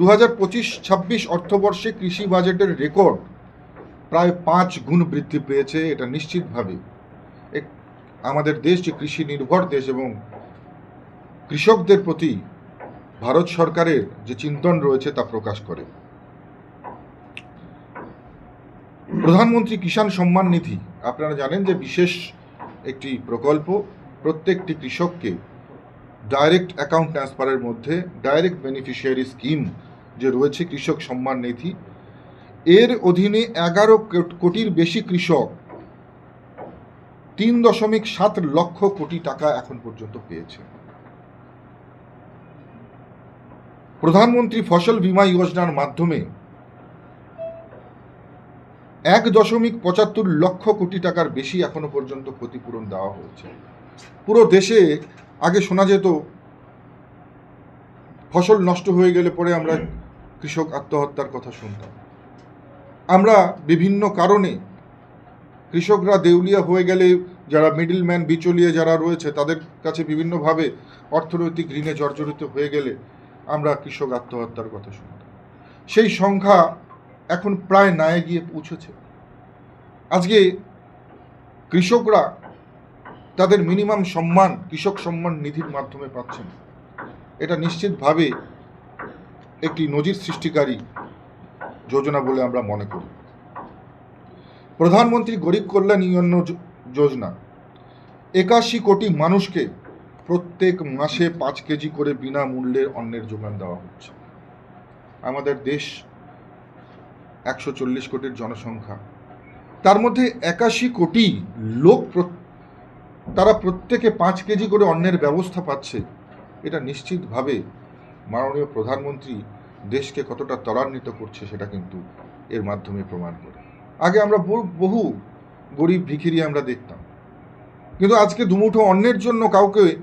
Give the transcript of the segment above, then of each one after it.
দু হাজার পঁচিশ ছাব্বিশ অর্থবর্ষে কৃষি বাজেটের রেকর্ড প্রায় পাঁচ গুণ বৃদ্ধি পেয়েছে, এটা নিশ্চিতভাবে। আমাদের দেশ যে কৃষি নির্ভর দেশ এবং কৃষকদের প্রতি ভারত সরকারের যে চিন্তন রয়েছে তা প্রকাশ করে। প্রধানমন্ত্রী কিষাণ সম্মান নিধি, আপনারা জানেন যে বিশেষ একটি প্রকল্প, প্রত্যেকটি কৃষককে ডাইরেক্ট অ্যাকাউন্ট ট্রান্সফারের মধ্যে ডাইরেক্ট বেনিফিশিয়ারি স্কিম যে রয়েছে কৃষক সম্মান নিধি, এর অধীনে এগারো কোটির বেশি কৃষক তিন দশমিক সাত লক্ষ কোটি টাকা এখন পর্যন্ত পেয়েছে। প্রধানমন্ত্রী ফসল বীমা যোজনার মাধ্যমে এক দশমিক পঁচাত্তর লক্ষ কোটি টাকার বেশি এখনও পর্যন্ত ক্ষতিপূরণ দেওয়া হয়েছে। পুরো দেশে আগে শোনা যেত, ফসল নষ্ট হয়ে গেলে পরে আমরা কৃষক আত্মহত্যার কথা শুনতাম। আমরা বিভিন্ন কারণে কৃষকরা দেউলিয়া হয়ে গেলে, যারা মিডল ম্যান বিচলিয়ে যারা রয়েছে, তাদের কাছে বিভিন্নভাবে অর্থনৈতিক ঋণে জর্জরিত হয়ে গেলে আমরা কৃষক আত্মহত্যার কথা শুনতাম। সেই সংখ্যা এখন প্রায় নায়ে গিয়ে পৌঁছেছে। আজকে কৃষকরা তাদের মিনিমাম সম্মান, কৃষক সম্মান নিধির মাধ্যমে পাচ্ছেন। এটা নিশ্চিতভাবে একটি নজির সৃষ্টিকারী যোজনা বলে আমরা মনে করি। প্রধানমন্ত্রী গরিব কল্যাণ অন্ন যোজনা। একাশি কোটি মানুষকে প্রত্যেক মাসে পাঁচ কেজি করে বিনামূল্যে অন্নের যোগান দেওয়া হচ্ছে। আমাদের দেশ একশো চল্লিশ কোটির জনসংখ্যা। তার মধ্যে একাশি কোটি লোক তারা প্রত্যেকে পাঁচ কেজি করে অন্নের ব্যবস্থা পাচ্ছে। এটা নিশ্চিতভাবে মাননীয় প্রধানমন্ত্রী দেশকে কতটা ত্বরান্বিত করছে সেটা কিন্তু এর মাধ্যমে প্রমাণ করে। আগে আমরা বহু- গরিব ভিখিরি আমরা দেখতাম। কিন্তু আজকে দুমুঠো অন্যের জন্য কাউকে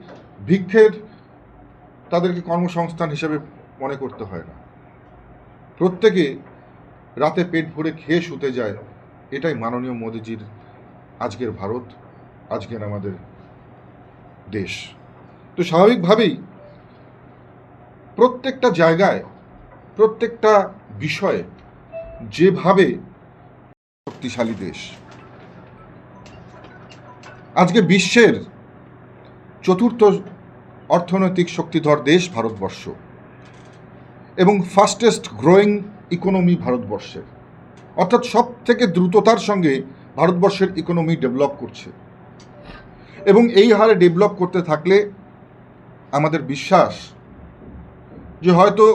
ভিক্ষের তাদেরকে কর্মসংস্থান হিসেবে মনে করতে হয় না। প্রত্যেকে রাতে পেট ভরে খেয়ে শুতে যায়, এটাই মাননীয় মোদিজির আজকের ভারত, আজকের আমাদের দেশ। তো স্বাভাবিকভাবেই প্রত্যেকটা জায়গায়, প্রত্যেকটা বিষয়ে যেভাবে শক্তিশালী দেশ। আজকে বিশ্বের চতুর্থ অর্থনৈতিক শক্তিধর দেশ ভারতবর্ষ এবং ফাস্টেস্ট গ্রোয়িং ইকোনমি ভারতবর্ষের। অর্থাৎ সব থেকে দ্রুততার সঙ্গে ভারতবর্ষের ইকোনমি ডেভেলপ করছে। এবং এই হারে ডেভেলপ করতে থাকলে আমাদের বিশ্বাস যে হয়তো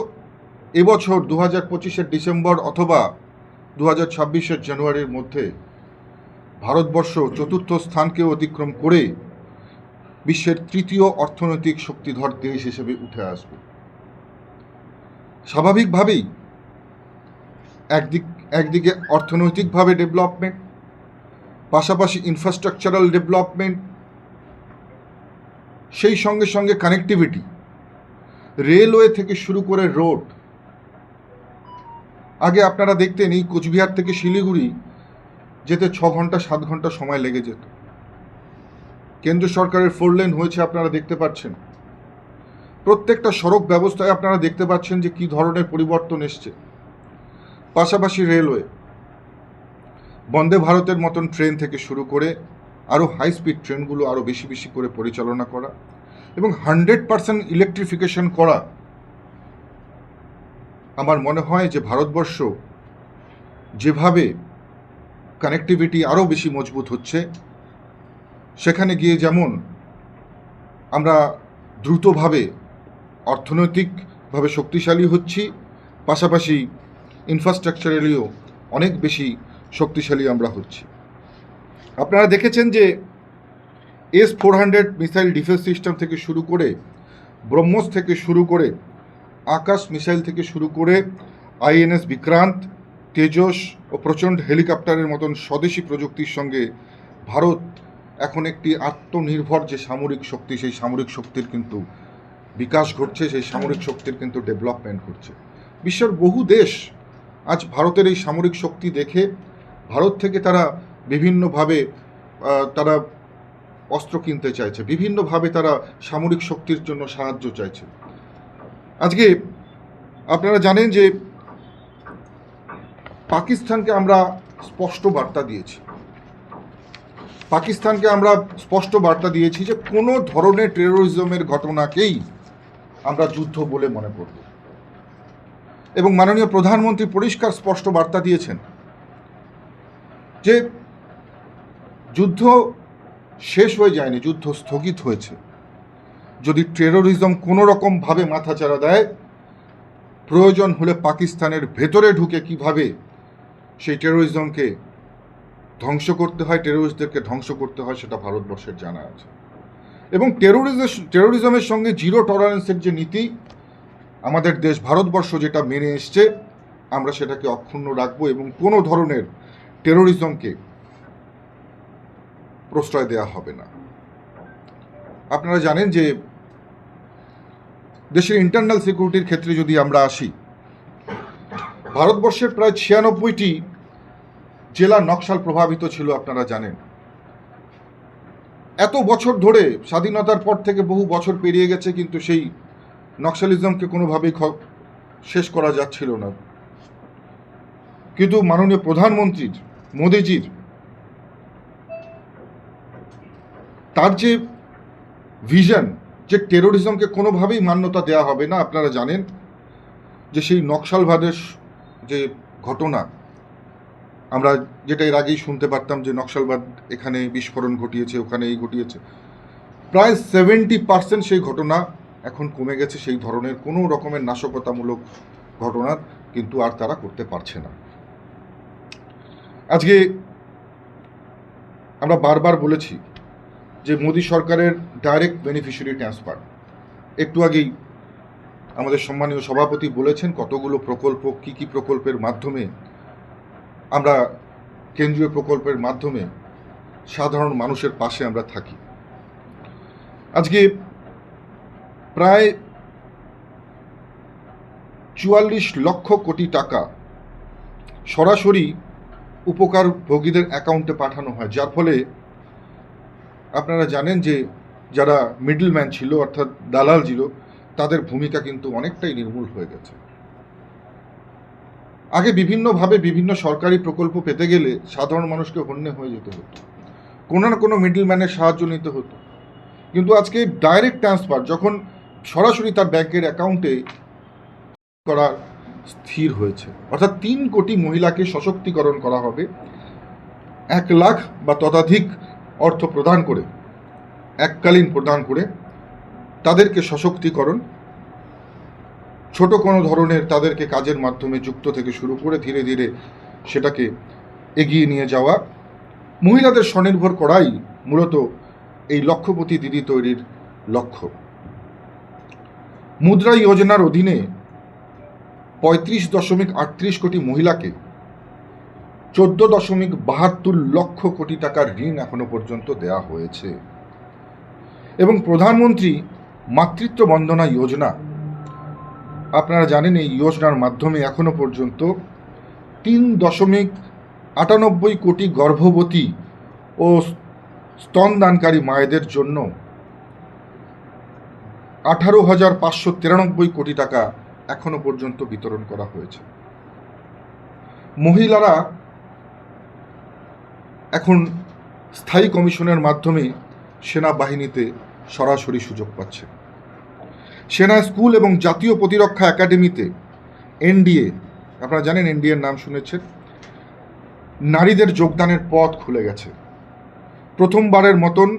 এবছর দু হাজার পঁচিশের ডিসেম্বর অথবা দু হাজার ছাব্বিশের জানুয়ারির মধ্যে ভারতবর্ষ চতুর্থ স্থানকে অতিক্রম করে বিশ্বের তৃতীয় অর্থনৈতিক শক্তিধর দেশ হিসেবে উঠে আসবে। স্বাভাবিকভাবেই একদিক একদিকে অর্থনৈতিকভাবে ডেভেলপমেন্ট, পাশাপাশি ইনফ্রাস্ট্রাকচারাল ডেভেলপমেন্ট সেই সঙ্গে সঙ্গে কানেক্টিভিটি রেলওয়ে থেকে শুরু করে রোড। আগে আপনারা দেখতেন এই কোচবিহার থেকে শিলিগুড়ি যেতে ছ ঘণ্টা, সাত ঘণ্টা সময় লেগে যেত। কেন্দ্র সরকারের ফোর লেন হয়েছে আপনারা দেখতে পাচ্ছেন। প্রত্যেকটা সড়ক ব্যবস্থায় আপনারা দেখতে পাচ্ছেন যে কি ধরনের পরিবর্তন এসছে। পাশাপাশি রেলওয়ে। বন্দে ভারতের মতন ট্রেন থেকে শুরু করে আরও হাই স্পিড ট্রেনগুলো আরও বেশি বেশি করে পরিচালনা করা। এবং হান্ড্রেড পার্সেন্ট ইলেকট্রিফিকেশন করা, আমার মনে হয় যে ভারতবর্ষ যেভাবে কানেক্টিভিটি আরও বেশি মজবুত হচ্ছে, সেখানে গিয়ে যেমন আমরা দ্রুতভাবে অর্থনৈতিকভাবে শক্তিশালী হচ্ছি, পাশাপাশি ইনফ্রাস্ট্রাকচারালিও অনেক বেশি শক্তিশালী আমরা হচ্ছি। আপনারা দেখেছেন যে S four hundred missile defence system থেকে শুরু করে, ব্রহ্মস থেকে শুরু করে, আকাশ মিসাইল থেকে শুরু করে আইএনএস বিক্রান্ত, তেজস ও প্রচণ্ড হেলিকপ্টারের মতন স্বদেশি প্রযুক্তির সঙ্গে ভারত এখন একটি আত্মনির্ভর যে সামরিক শক্তি, সেই সামরিক শক্তির কিন্তু বিকাশ ঘটছে, সেই সামরিক শক্তির কিন্তু ডেভেলপমেন্ট ঘটছে। বিশ্বের বহু দেশ আজ ভারতের এই সামরিক শক্তি দেখে, ভারত থেকে তারা বিভিন্নভাবে তারা অস্ত্র কিনতে চাইছে। বিভিন্নভাবে তারা সামরিক শক্তির জন্য সাহায্য চাইছে। আজকে আপনারা জানেন যে পাকিস্তানকে আমরা স্পষ্ট বার্তা দিয়েছি। পাকিস্তানকে আমরা স্পষ্ট বার্তা দিয়েছি যে কোনো ধরনের টেরোরিজমের ঘটনাকেই আমরা যুদ্ধ বলে মনে করব। এবং মাননীয় প্রধানমন্ত্রী পরিষ্কার স্পষ্ট বার্তা দিয়েছেন যে যুদ্ধ শেষ হয়ে যায়নি, যুদ্ধ স্থগিত হয়েছে। যদি টেরোরিজম কোনো রকমভাবে মাথাচাড়া দেয়, প্রয়োজন হলে পাকিস্তানের ভেতরে ঢুকে কীভাবে সেই টেরোরিজমকে ধ্বংস করতে হয় টেরোরিস্টদেরকে ধ্বংস করতে হয়, সেটা ভারতবর্ষের জানা আছে। এবং টেরোরিজম টেরোরিজমের সঙ্গে জিরো টলারেন্সের যে নীতি, আমাদের দেশ ভারতবর্ষ যেটা মেনে এসছে, আমরা সেটাকে অক্ষুণ্ণ রাখব এবং কোনো ধরনের টেরোরিজমকে প্রশ্রয় দেওয়া হবে না। আপনারা জানেন যে দেশের ইন্টারনাল সিকিউরিটির ক্ষেত্রে যদি আমরা আসি, ভারতবর্ষের প্রায় ছিয়ানব্বইটি জেলা নকশাল প্রভাবিত ছিল আপনারা জানেন। এত বছর ধরে স্বাধীনতার পর থেকে বহু বছর পেরিয়ে গেছে, কিন্তু সেই নকশালিজমকে কোনোভাবেই শেষ করা যাচ্ছিল না। কিন্তু মাননীয় প্রধানমন্ত্রীর, মোদিজির তার যে ভিশন যে টেরোরিজমকে কোনোভাবেই মান্যতা দেওয়া হবে না, আপনারা জানেন যে সেই নকশালবাদের যে ঘটনা, আমরা যেটা এর আগেই শুনতে পারতাম যে নকশালবাদ এখানে বিস্ফোরণ ঘটিয়েছে ওখানে এই ঘটিয়েছে। প্রায় সেভেন্টি পার্সেন্ট সেই ঘটনা এখন কমে গেছে, সেই ধরনের কোনো রকমের নাশকতামূলক ঘটনা কিন্তু আর তারা করতে পারছে না। আজকে আমরা বারবার বলেছি যে মোদী সরকারের ডাইরেক্ট বেনিফিশিয়ারি ট্রান্সফার একটু আগেই আমাদের সম্মানীয় সভাপতি বলেছেন কতগুলো প্রকল্প, কি কি প্রকল্পের মাধ্যমে আমরা, কেন্দ্রীয় প্রকল্পের মাধ্যমে সাধারণ মানুষের পাশে আমরা থাকি। আজকে প্রায় চুয়াল্লিশ লক্ষ কোটি টাকা সরাসরি উপকার ভোগীদের অ্যাকাউন্টে পাঠানো হয়, যার ফলে আপনারা জানেন যে যারা মিডলম্যান ছিল, অর্থাৎ দালাল ছিল, তাদের ভূমিকা কিন্তু অনেকটাই নির্মূল হয়ে গেছে। আগে বিভিন্নভাবে বিভিন্ন সরকারি প্রকল্প পেতে গেলে সাধারণ মানুষকে হন্যে হয়ে যেতে হতো। কোনো না কোনো মিডলম্যানের সাহায্য নিতে হতো। কিন্তু আজকে ডাইরেক্ট ট্রান্সফার যখন সরাসরি তার ব্যাংকের অ্যাকাউন্টে করা স্থির হয়েছে, অর্থাৎ তিন কোটি মহিলাকে সশক্তিকরণ করা হবে, এক লাখ বা ততাধিক অর্থ প্রদান করে, এককালীন প্রদান করে তাদেরকে সশক্তিকরণ, ছোট কোনো ধরনের তাদেরকে কাজের মাধ্যমে যুক্ত থেকে শুরু করে ধীরে ধীরে সেটাকে এগিয়ে নিয়ে যাওয়া, মহিলাদের স্বনির্ভর করাই মূলত এই লক্ষ্যপতি দিদি তৈরির লক্ষ্য। মুদ্রা যোজনার অধীনে পঁয়ত্রিশ দশমিক আটত্রিশ কোটি মহিলাকে চোদ্দ দশমিক বাহাত্তর লক্ষ কোটি টাকার ঋণ এখনও পর্যন্ত দেওয়া হয়েছে। এবং প্রধানমন্ত্রী মাতৃত্ব বন্দনা যোজনা, আপনারা জানেন এই যোজনার মাধ্যমে এখনও পর্যন্ত তিন দশমিক আটানব্বই কোটি গর্ভবতী ও স্তনদানকারী মায়েদের জন্য আঠারো হাজার পাঁচশো তিরানব্বই কোটি টাকা এখনও পর্যন্ত বিতরণ করা হয়েছে। মহিলারা এখন স্থায়ী কমিশনের মাধ্যমে সেনাবাহিনীতে সরাসরি সুযোগ পাচ্ছে। সেনা স্কুল এবং জাতীয় প্রতিরক্ষা একাডেমিতে এনডিএ, আপনারা জানেন এনডিএর নাম শুনেছেন, নারীদের যোগদানের পথ খুলে গেছে। প্রথমবারের মতন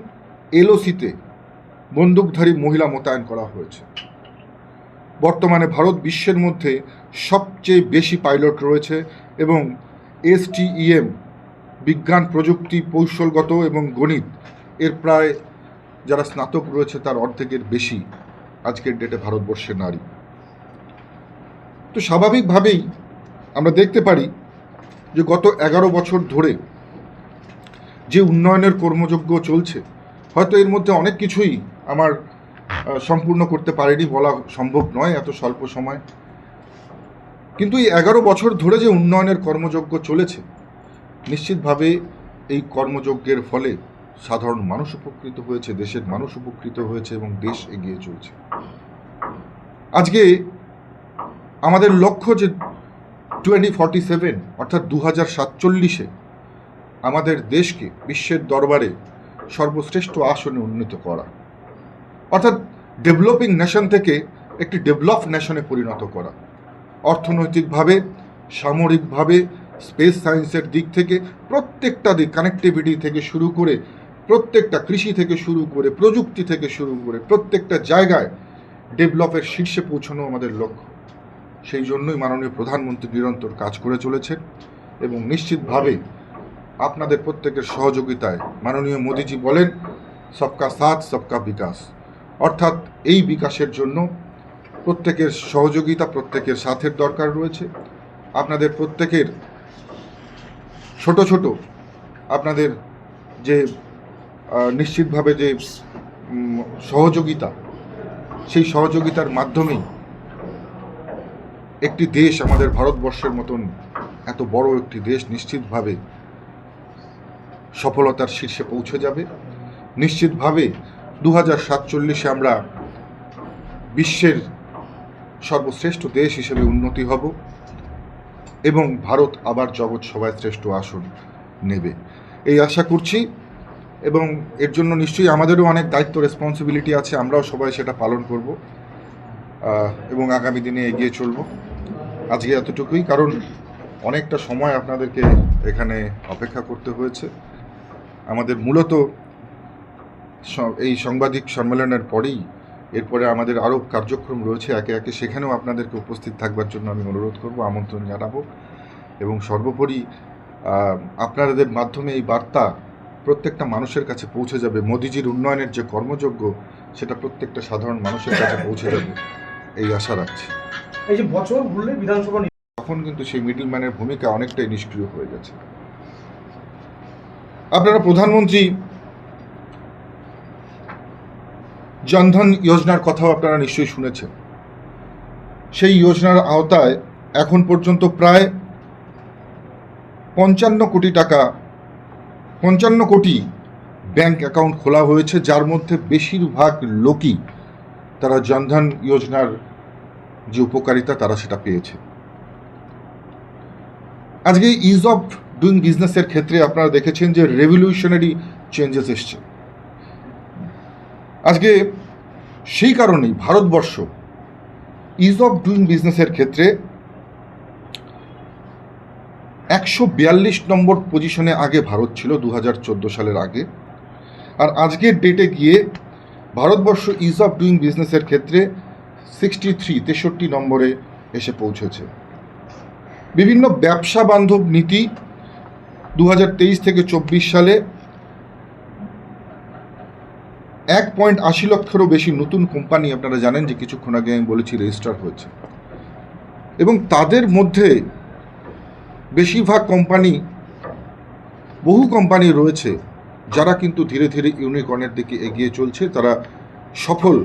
এলওসিতে বন্দুকধারী মহিলা মোতায়েন করা হয়েছে। বর্তমানে ভারত বিশ্বের মধ্যে সবচেয়ে বেশি পাইলট রয়েছে এবং এসটিইএম বিজ্ঞান, প্রযুক্তি, কৌশলগত এবং গণিত, এর প্রায় যারা স্নাতক রয়েছে তার অর্ধেকের বেশি আজকের ডেটে ভারতবর্ষের নারী। তো স্বাভাবিকভাবেই আমরা দেখতে পারি যে গত এগারো বছর ধরে যে উন্নয়নের কর্মযজ্ঞ চলছে, হয়তো এর মধ্যে অনেক কিছুই আমার সম্পূর্ণ করতে পারেনি বলা সম্ভব নয় এত স্বল্প সময়। কিন্তু এই এগারো বছর ধরে যে উন্নয়নের কর্মযজ্ঞ চলেছে নিশ্চিতভাবে এই কর্মযজ্ঞের ফলে সাধারণ মানুষ উপকৃত হয়েছে, দেশের মানুষ উপকৃত হয়েছে এবং দেশ এগিয়ে চলছে। আজকে আমাদের লক্ষ্য যে টোয়েন্টি ফর্টি সেভেন অর্থাৎ দু হাজার সাতচল্লিশে আমাদের দেশকে বিশ্বের দরবারে সর্বশ্রেষ্ঠ আসনে উন্নীত করা, অর্থাৎ ডেভেলপিং নেশন থেকে একটি ডেভেলপ নেশনে পরিণত করা, অর্থনৈতিকভাবে, সামরিকভাবে স্পেস সায়েন্সের দিক থেকে প্রত্যেকটা দিক কানেক্টিভিটি থেকে শুরু করে প্রত্যেকটা কৃষি থেকে শুরু করে প্রযুক্তি থেকে শুরু করে প্রত্যেকটা জায়গায় ডেভেলপের শীর্ষে পৌঁছানো আমাদের লক্ষ্য। সেই জন্যই মাননীয় প্রধানমন্ত্রী নিরন্তর কাজ করে চলেছেন এবং নিশ্চিতভাবে আপনাদের প্রত্যেকের সহযোগিতায় মাননীয় মোদিজি বলেন, সবকা সাথ, সবকা বিকাশ। অর্থাৎ এই বিকাশের জন্য প্রত্যেকের সহযোগিতা, প্রত্যেকের সাথের দরকার রয়েছে। আপনাদের প্রত্যেকের ছোট ছোট আপনাদের যে নিশ্চিতভাবে যে সহযোগিতা, সেই সহযোগিতার মাধ্যমেই একটি দেশ আমাদের ভারতবর্ষের মতন এত বড় একটি দেশ নিশ্চিতভাবে সফলতার শীর্ষে পৌঁছে যাবে। নিশ্চিতভাবে দু হাজার সাতচল্লিশে আমরা বিশ্বের সর্বশ্রেষ্ঠ দেশ হিসেবে উন্নতি হব। এবং ভারত আবার জগৎ সবাই শ্রেষ্ঠ আসন নেবে। এই আশা করছি এবং এর জন্য নিশ্চয়ই আমাদেরও অনেক দায়িত্ব রেসপন্সিবিলিটি আছে, আমরাও সবাই সেটা পালন করব এবং আগামী দিনে এগিয়ে চলব। আজকে এতটুকুই, কারণ অনেকটা সময় আপনাদেরকে এখানে অপেক্ষা করতে হয়েছে। আমাদের মূলত এই সাংবাদিক সম্মেলনের পরেই এরপরে আমাদের আরও কার্যক্রম রয়েছে একে একে। সেখানেও আপনাদেরকে উপস্থিত থাকবার জন্য আমি অনুরোধ করব আমন্ত্রণ জানাব। এবং সর্বোপরি আপনাদের মাধ্যমে এই বার্তা প্রত্যেকটা মানুষের কাছে পৌঁছে যাবে। মোদিজির উন্নয়নের যে কর্মযোগ্য সেটা প্রত্যেকটা সাধারণ মানুষের কাছে পৌঁছে যাবে। এই আশা রাখছি। এই যে বছর ঘুরলে বিধানসভা তখন কিন্তু সেই মিডলম্যানের ভূমিকা অনেকটাই নিষ্ক্রিয় হয়ে গেছে। আপনারা প্রধানমন্ত্রী জনধন যোজনার কথাও আপনারা নিশ্চয়ই শুনেছেন। সেই যোজনার আওতায় এখন পর্যন্ত প্রায় পঞ্চান্ন কোটি টাকা, পঞ্চান্ন কোটি ব্যাংক অ্যাকাউন্ট খোলা হয়েছে, যার মধ্যে বেশিরভাগ লোকই তারা জনধন যোজনার যে উপকারিতা তারা সেটা পেয়েছে। আজকে ইজ অফ ডুইং বিজনেসের ক্ষেত্রে আপনারা দেখেছেন যে রেভলিউশনারি চেঞ্জেস এসছে। আজকে সেই কারণেই ভারতবর্ষ ইজ অফ ডুইং বিজনেসের ক্ষেত্রে একশো বিয়াল্লিশ নম্বর পজিশনে আগে ভারত ছিল দু হাজার চোদ্দ সালের আগে। আর আজকের ডেটে গিয়ে ভারতবর্ষ ইজ অফ ডুইং বিজনেসের ক্ষেত্রে সিক্সটি থ্রি তেষট্টি নম্বরে এসে পৌঁছেছে। বিভিন্ন ব্যবসা বান্ধব নীতি দু হাজার তেইশ থেকে চব্বিশ সালে এক পয়েন্ট আশি লক্ষেরও বেশি নতুন কোম্পানি আপনারা জানেন যে কিছুক্ষণ আগে আমি বলেছি রেজিস্টার হয়েছে। এবং তাদের মধ্যে বেশিরভাগ কোম্পানি, বহু কোম্পানি রয়েছে যারা কিন্তু ধীরে ধীরে ইউনিকর্নের দিকে এগিয়ে চলছে। তারা সফল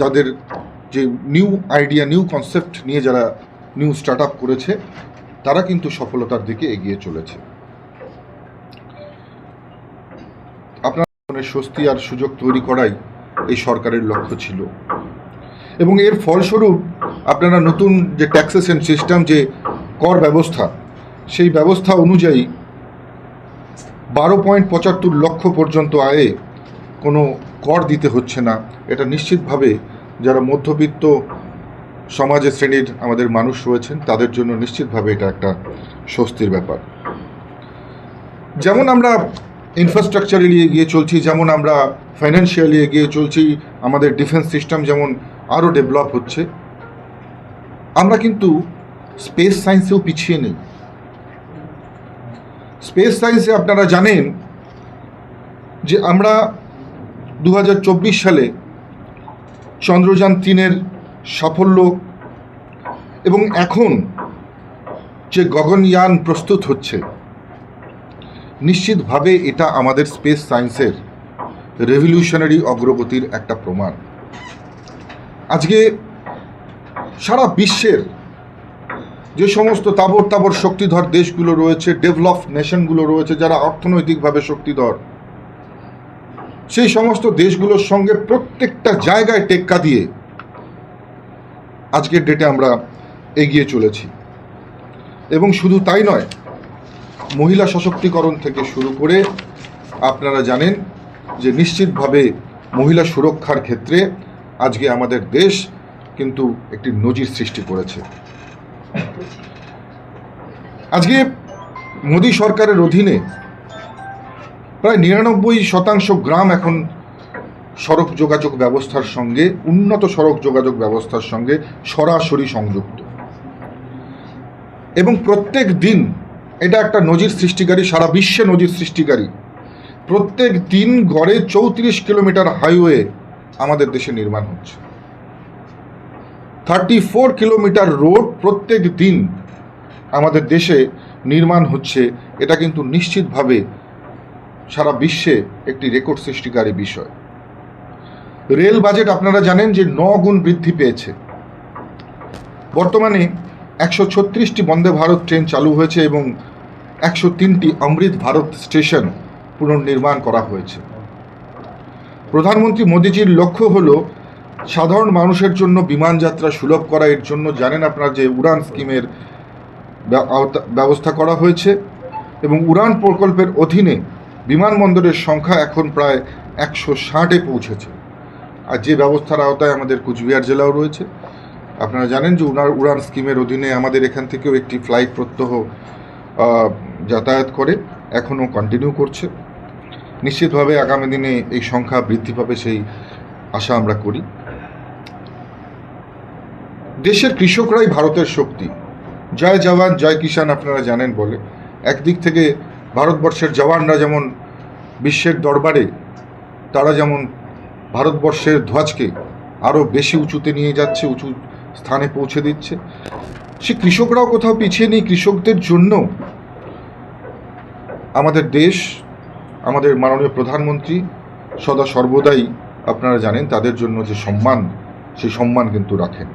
যাদের যে নিউ আইডিয়া, নিউ কনসেপ্ট নিয়ে যারা নিউ স্টার্ট করেছে, তারা কিন্তু সফলতার দিকে এগিয়ে চলেছে। আপনার স্বস্তি আর সুযোগ তৈরি করাই এই সরকারের লক্ষ্য ছিল। এবং এর ফলস্বরূপ আপনারা নতুন যে ট্যাক্সেশন সিস্টেম যে কর ব্যবস্থা, সেই ব্যবস্থা অনুযায়ী বারো পয়েন্ট পঁচাত্তর লক্ষ পর্যন্ত আয়ে কোনো কর দিতে হচ্ছে না। এটা নিশ্চিতভাবে যারা মধ্যবিত্ত সমাজের শ্রেণির আমাদের মানুষ রয়েছেন, তাদের জন্য নিশ্চিতভাবে এটা একটা স্বস্তির ব্যাপার। যেমন আমরা ইনফ্রাস্ট্রাকচারে এগিয়ে চলছি, যেমন আমরা ফাইন্যান্সিয়ালি এগিয়ে চলছি, আমাদের ডিফেন্স সিস্টেম যেমন আরও ডেভেলপ হচ্ছে। আমরা কিন্তু স্পেস সায়েন্সেও পিছিয়ে নেই। স্পেস সায়েন্সে আপনারা জানেন যে আমরা দু হাজার চব্বিশ সালে চন্দ্রযান তিনের সাফল্য এবং এখন যে গগনয়ান প্রস্তুত হচ্ছে নিশ্চিতভাবে এটা আমাদের স্পেস সায়েন্সের রেভলিউশনারি অগ্রগতির একটা প্রমাণ। আজকে সারা বিশ্বের যে সমস্ত তাবর তাবর শক্তিধর দেশগুলো রয়েছে ডেভেলপ নেশনগুলো রয়েছে, যারা অর্থনৈতিকভাবে শক্তিধর, সেই সমস্ত দেশগুলোর সঙ্গে প্রত্যেকটা জায়গায় টেক্কা দিয়ে আজকের ডেটে আমরা এগিয়ে চলেছি। এবং শুধু তাই নয় মহিলা সশক্তিকরণ থেকে শুরু করে আপনারা জানেন যে নিশ্চিতভাবে মহিলা সুরক্ষার ক্ষেত্রে আজকে আমাদের দেশ কিন্তু একটি নজির সৃষ্টি করেছে। আজকে মোদী সরকারের অধীনে প্রায় নিরানব্বই শতাংশ গ্রাম এখন সড়ক যোগাযোগ ব্যবস্থার সঙ্গে, উন্নত সড়ক যোগাযোগ ব্যবস্থার সঙ্গে সরাসরি সংযুক্ত। এবং প্রত্যেক দিন এটা একটা নজির সৃষ্টিকারী, সারা বিশ্বে নজির সৃষ্টিকারী। প্রত্যেক দিন ঘরে চৌত্রিশ কিলোমিটার হাইওয়ে আমাদের দেশে নির্মাণ হচ্ছে। থার্টি ফোর কিলোমিটার রোড প্রত্যেক দিন আমাদের দেশে নির্মাণ হচ্ছে। এটা কিন্তু নিশ্চিতভাবে সারা বিশ্বে একটি রেকর্ড সৃষ্টিকারী বিষয়। রেল বাজেট আপনারা জানেন যে ন গুণ বৃদ্ধি পেয়েছে। বর্তমানে একশো ছত্রিশটি বন্দে ভারত ট্রেন চালু হয়েছে এবং একশো তিনটি অমৃত ভারত স্টেশন পুনর্নির্মাণ করা হয়েছে। প্রধানমন্ত্রী মোদীজির লক্ষ্য হল সাধারণ মানুষের জন্য বিমান যাত্রা সুলভ করা। এর জন্য জানেন আপনারা যে উড়ান স্কিমের ব্যবস্থা করা হয়েছে এবং উড়ান প্রকল্পের অধীনে বিমানবন্দরের সংখ্যা এখন প্রায় একশো ষাটে পৌঁছেছে। আর যে ব্যবস্থার আওতায় আমাদের কুচবিহার জেলাও রয়েছে। আপনারা জানেন যে উনার উড়ান স্কিমের অধীনে আমাদের এখান থেকেও একটি ফ্লাইট প্রত্যহ যাতায়াত করে, এখনও কন্টিনিউ করছে। নিশ্চিতভাবে আগামী দিনে এই সংখ্যা বৃদ্ধি পাবে সেই আশা আমরা করি। দেশের কৃষকরাই ভারতের শক্তি। জয় জওয়ান, জয় কিষান আপনারা জানেন বলে। একদিক থেকে ভারতবর্ষের জওয়ানরা যেমন বিশ্বের দরবারে, তারা যেমন ভারতবর্ষের ধ্বজকে আরও বেশি উঁচুতে নিয়ে যাচ্ছে, উঁচু স্থানে পৌঁছে দিচ্ছে। সে কৃষকরাও কোথাও পিছিয়ে নেই। কৃষকদের জন্য আমাদের দেশ, আমাদের মাননীয় প্রধানমন্ত্রী সদা সর্বদাই আপনারা জানেন তাদের জন্য যে সম্মান সেই সম্মান কিন্তু রাখেন।